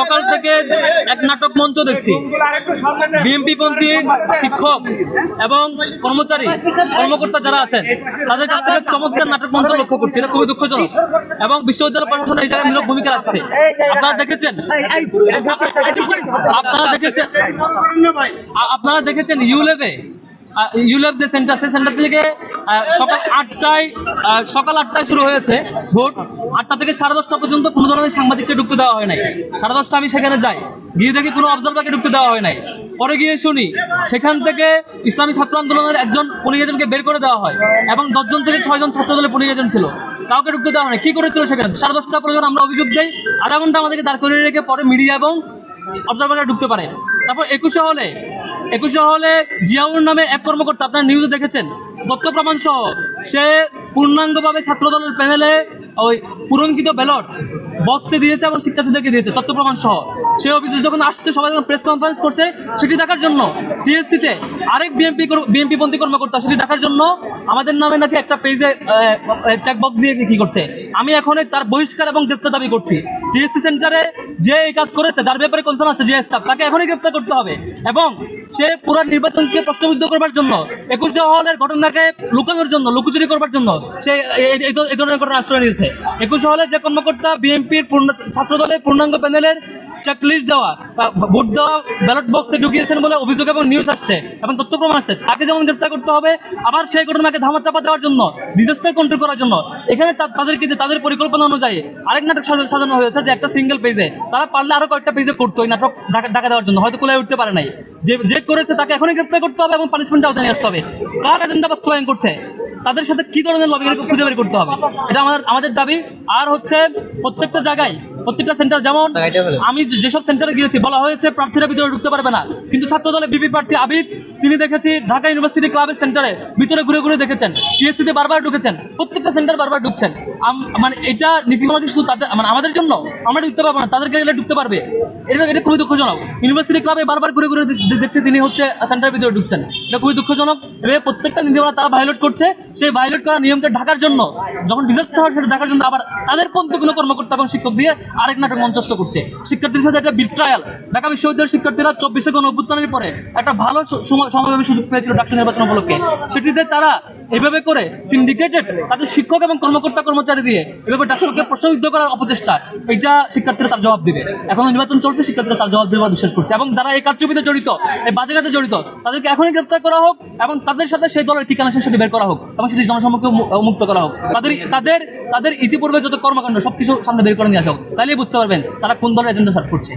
সকাল থেকে এক নাটক মঞ্চ দেখছি। বিএমপি পন্থী শিক্ষক এবং কর্মচারী, কর্মকর্তা যারা আছেন, তাদের কাছ থেকে চমৎকার নাটক মঞ্চ লক্ষ্য করছি। এটা খুবই দুঃখজনক। এবং বিশ্ববিদ্যালয় প্রশাসন এই জায়গায় মূলক ভূমিকা রাখছে। আপনারা দেখেছেন? আপনারা দেখেছেন? আপনারা দেখেছেন ইউলেভে ইউলেভ যে সেন্টার সেই সেন্টার থেকে সকাল আটটায় সকাল আটটায় শুরু হয়েছে ভোট আটটা থেকে সাড়ে দশটা পর্যন্ত কোনো ধরনের সাংবাদিককে ঢুকতে দেওয়া হয় নাই। সাড়ে দশটা আমি সেখানে যাই, গিয়ে দেখি কোনো অবজারভারকে ঢুকতে দেওয়া হয় নাই। পরে গিয়ে শুনি, সেখান থেকে ইসলামী ছাত্র আন্দোলনের একজন পুলিশ এজেন্টকে বের করে দেওয়া হয় এবং দশজন থেকে ছয়জন ছাত্র দলের পুলিশ এজেন্ট ছিল। কাউকে ঢুকতে দেওয়া হয় না কি করেছিল সেখানে? সাড়ে দশটা পর্যন্ত আমরা অভিযোগ দেই, আধা ঘণ্টা আমাদেরকে দাঁড় করিয়ে রেখে পরে মিডিয়া এবং অবজারভাররা ঢুকতে পারে। তারপর একুশে হলে একুশে হলে জিয়াউর নামে এক কর্মকর্তা আপনার নিউজে দেখেছেন। তথ্য প্রমাণ সহ সে পূর্ণাঙ্গভাবে ছাত্রদলের প্যানেলে ওই পূরণকৃত ব্যালট বক্সে দিয়েছে এবং শিক্ষার্থীদেরকে দিয়েছে, তথ্য প্রমাণ সহ। সে অফিসে যখন আসছে, সবাই যখন প্রেস কনফারেন্স করছে, সেটি দেখার জন্য টিএসসিতে আরেক বিএনপি বিএনপি পন্থী কর্মকর্তা, সেটি দেখার জন্য আমাদের নামে নাকি একটা পেজে চেকবক্স দিয়ে কি করছে। আমি এখন তার বহিষ্কার এবং গ্রেপ্তার দাবি করছি। টিএসসি সেন্টারে যে এই কাজ করেছে, যার ব্যাপারে কনসার্ন আছে যে স্টাফ তাকে এখনই গ্রেফতার করতে হবে। এবং সে পুরো নির্বাচনকে প্রশ্নবিদ্ধ করবার জন্য, একুশ হলের ঘটনাকে লুকানোর জন্য, লুকোচুরি করবার জন্য সে এই- ধরনের ঘটনা আশ্রয় নিয়েছে। একুশ হলে যে কর্মকর্তা বিএনপির পূর্ণ, ছাত্রদলের পূর্ণাঙ্গ প্যানেলের চেকলিস্ট দেওয়া ভোট দেওয়া ব্যালট বক্সে ঢুকিয়েছেন বলে অভিযোগ এবং নিউজ আসছে এবং তথ্য প্রমাণ আসছে। তাকে যেমন গ্রেপ্তার করতে হবে, আবার সেই ঘটনাকে ধামা চাপা দেওয়ার জন্য ডিজাস্টার কন্ট্রোল করার জন্য। এখানে তাদের তাদেরকে তাদের পরিকল্পনা অনুযায়ী আরেক নাটক সাজানো হয়েছে যে একটা সিঙ্গেল পেজে তারা পারলে আরও কয়েকটা পেজে করতো ওই নাটক ঢাকা দেওয়ার জন্য, হয়তো কোলায় উঠতে পারে নাই। যে যে করেছে তাকে এখনই গ্রেপ্তার করতে হবে এবং পানিশমেন্ট আওতায় নিয়ে আসতে হবে। কার এজেন্ডা বাস্তবায়ন করছে? তাদের সাথে কি ধরনের লবি খুঁজে বের করতে হবে? এটা আমাদের আমাদের দাবি। আর হচ্ছে প্রত্যেকটা জায়গায় প্রত্যেকটা সেন্টার যেমন আমি যেসব সেন্টারে গিয়েছি বলা হয়েছে প্রার্থীরা ভিতরে ঢুকতে পারবে না। কিন্তু ছাত্র দলে বিপি প্রার্থী আবিদ তিনি দেখেছি ঢাকা ইউনিভার্সিটি ক্লাবের সেন্টারে, ভিতরে ঘুরে ঘুরে দেখেছেন। টিএসসিতে বারবার ঢুকেছেন, প্রত্যেকটা সেন্টার বারবার ঢুকছেন। মানে এটা নীতিমালা শুধু তাদের মানে আমাদের জন্য, আমরা ঢুকতে পারব না, তাদেরকে গেলে ঢুকতে পারবে। এটা এটা খুবই দুঃখজনক। ইউনিভার্সিটি ক্লাবে বারবার ঘুরে ঘুরে দেখছি তিনি হচ্ছে সেন্টারের ভিতরে ঢুকছেন। এটা খুবই দুঃখজনক। এভাবে প্রত্যেকটা নীতিমালা তারা ভায়োলেট করছে, সেই ভায়োলেট করা নিয়মকে ঢাকার জন্য, যখন ডিজাস্টার হয় সেটা ঢাকার জন্য আবার তাদের পন্থী কোনো কর্মকর্তা এবং শিক্ষক দিয়ে আরেক নাটক মঞ্চস্থ করছে। শিক্ষার্থীদের সাথে একটা বিট্রায়াল ঢাকা বিশ্ববিদ্যালয়ের শিক্ষার্থীরা চব্বিশে গণ অভ্যুত্থানের পরে একটা ভালো সমাবেশের সুযোগ পেয়েছিল ডাক্তার নির্বাচন উপলক্ষে। সেটিতে তারা এভাবে করে সিন্ডিকেটেড তাদের শিক্ষক এবং কর্মকর্তা কর্মচারী দিয়ে এভাবে ডাক্তারকে প্রশ্নবিদ্ধ করার অপচেষ্টা, এটা শিক্ষার্থীরা তার জবাব দিবে। এখন নির্বাচন চলছে, শিক্ষার্থীরা তার জবাব দেওয়ার বিশ্বাস করছে। এবং যারা এই কারচুপিতে জড়িত, এই বাজে কাজে জড়িত, তাদেরকে এখনই গ্রেপ্তার করা হোক এবং তাদের সাথে সেই দলের ঠিকানা কানেকশন সেটি বের করা হোক এবং সেটি জনসম্মুখে মুক্ত করা হোক। তাদের তাদের তাদের ইতিপূর্বে যত কর্মকাণ্ড, সবকিছু সামনে বের করে নিয়ে আসা হোক। তাহলেই বুঝতে পারবেন তারা কোন দলের এজেন্ডা সার্ভ করছে।